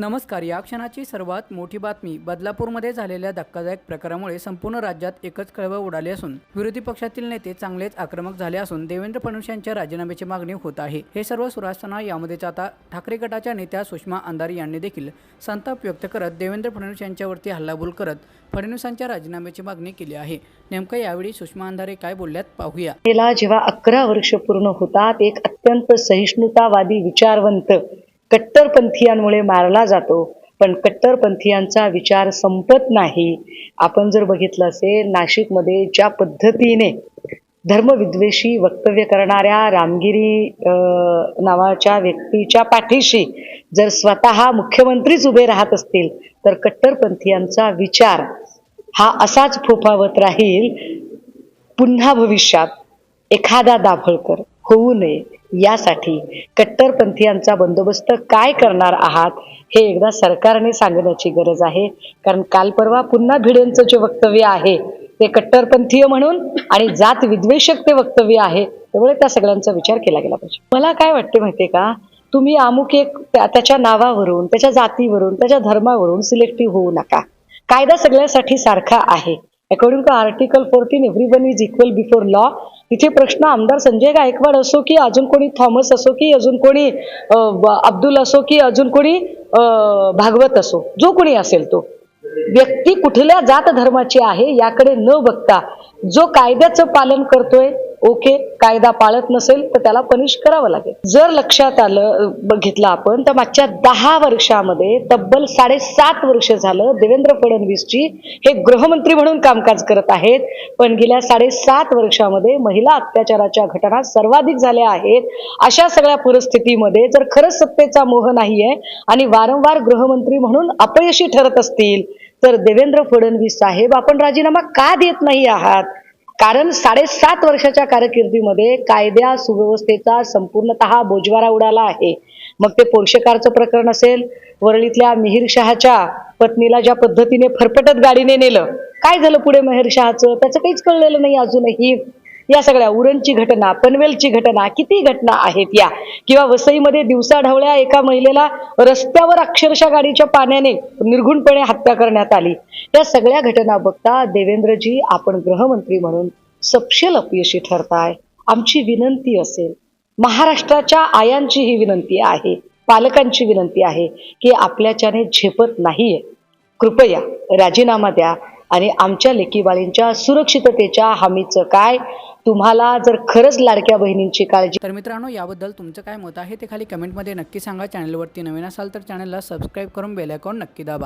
नमस्कार या क्षणाची सर्वात मोठी बातमी बदलापूरमध्ये झालेल्या धक्कादायक प्रकारामुळे संपूर्ण राज्यात एकच कळवळ उडाली असून विरोधी पक्षातील नेते चांगलेच आक्रमक झाले असून देवेंद्र फडणवीस यांच्या राजीनाम्याची मागणी होत आहे. हे सर्व सुरू असताना यामध्येच आता ठाकरे गटाच्या नेत्या सुषमा अंधारी यांनी देखील संताप व्यक्त करत देवेंद्र फडणवीस यांच्यावरती हल्लाबोल करत फडणवीसांच्या राजीनाम्याची मागणी केली आहे. नेमकं यावेळी सुषमा अंधारे काय बोलल्यात पाहूया. जेव्हा अकरा वर्ष पूर्ण होतात एक अत्यंत सहिष्णुतावादी विचारवंत कट्टरपंथीयांमुळे मारला जातो. पण कट्टरपंथीयांचा विचार संपत नाही. आपण जर बघितलं असेल नाशिकमध्ये ज्या पद्धतीने धर्मविद्वेषी वक्तव्य करणाऱ्या रामगिरी नावाच्या व्यक्तीच्या पाठीशी जर स्वतः मुख्यमंत्रीच उभे राहत असतील तर कट्टरपंथीयांचा विचार हा असाच फोफावत राहील. पुन्हा भविष्यात एखादा दाभोळकर. होऊ नये. यासाठी कट्टरपंथीयांचा बंदोबस्त काय करणार आहात हे एकदा सरकारने सांगण्याची गरज आहे. कारण काल परवा पुन्हा भिडेंचं जे वक्तव्य आहे ते कट्टरपंथीय म्हणून आणि जात विद्वेषक ते वक्तव्य आहे त्यामुळे त्या सगळ्यांचा विचार केला गेला पाहिजे. मला काय वाटते माहितीये का तुम्ही अमुक एक त्या- त्याच्या नावावरून त्याच्या जातीवरून त्याच्या धर्मावरून सिलेक्टिव्ह होऊ नका. कायदा सगळ्यासाठी सारखा आहे. According to article fourteen every one is equal before law तिथे प्रश्न आमदार संजय गायकवाड असो की अजून कोणी थॉमस असो की अजून कोणी ब- अब्दुल असो की अजून कोणी भागवत असो जो कोणी असेल तो. व्यक्ती कुठल्या जात धर्माची आहे याकडे न बघता जो कायद्याचं पालन करतोय ओके कायदा पाळत नसेल तर त्याला पनिश करावं लागेल. जर लक्षात आलं बघितलं आपण तर मागच्या दहा वर्षामध्ये तब्बल साडेसात वर्ष झालं देवेंद्र फडणवीसची हे गृहमंत्री म्हणून कामकाज करत आहेत. पण गेल्या साडेसात वर्षामध्ये महिला अत्याचाराच्या घटना सर्वाधिक झाल्या आहेत. अशा सगळ्या परिस्थितीमध्ये जर खरंच सत्तेचा मोह नाहीये आणि वारंवार गृहमंत्री म्हणून अपयशी ठरत असतील तर देवेंद्र फडणवीस साहेब आपण राजीनामा का देत नाही आहात? कारण साडेसात वर्षाच्या कारकिर्दीमध्ये कायद्या सुव्यवस्थेचा संपूर्णतः बोजवारा उडाला आहे. मग ते पोर्शेकारचं प्रकरण असेल वरळीतल्या मिहीर शहाच्या पत्नीला ज्या पद्धतीने फरफटत गाडीने नेलं काय झालं पुढे मेहर शहाचं? त्याचं काहीच कळलेलं नाही अजूनही. या सगळ्या उरणची घटना पनवेलची घटना किती घटना आहेत या? किंवा वसईमध्ये दिवसा ढवळ्या एका महिलेला रस्त्यावर अक्षरशः गाडीच्या पाण्याने निर्घुणपणे हत्या करण्यात आली. या सगळ्या घटना बघता देवेंद्रजी आपण गृहमंत्री म्हणून सपशेल अपयशी ठरताय. आमची विनंती असेल महाराष्ट्राच्या आयांची ही विनंती आहे पालकांची विनंती आहे की आपल्याच्याने झेपत नाहीये. कृपया राजीनामा द्या आणि आमच्या लेकीबाळींच्या सुरक्षिततेच्या हमीचं काय तुम्हाला जर खरंच लाडक्या बहिणींची काळजी तर मित्रांनो याबद्दल तुमचं काय मत आहे ते खाली कमेंटमध्ये नक्की सांगा. चॅनलवरती नवीन असाल तर चॅनलला सबस्क्राईब करून बेल आयकॉन नक्की दाबा.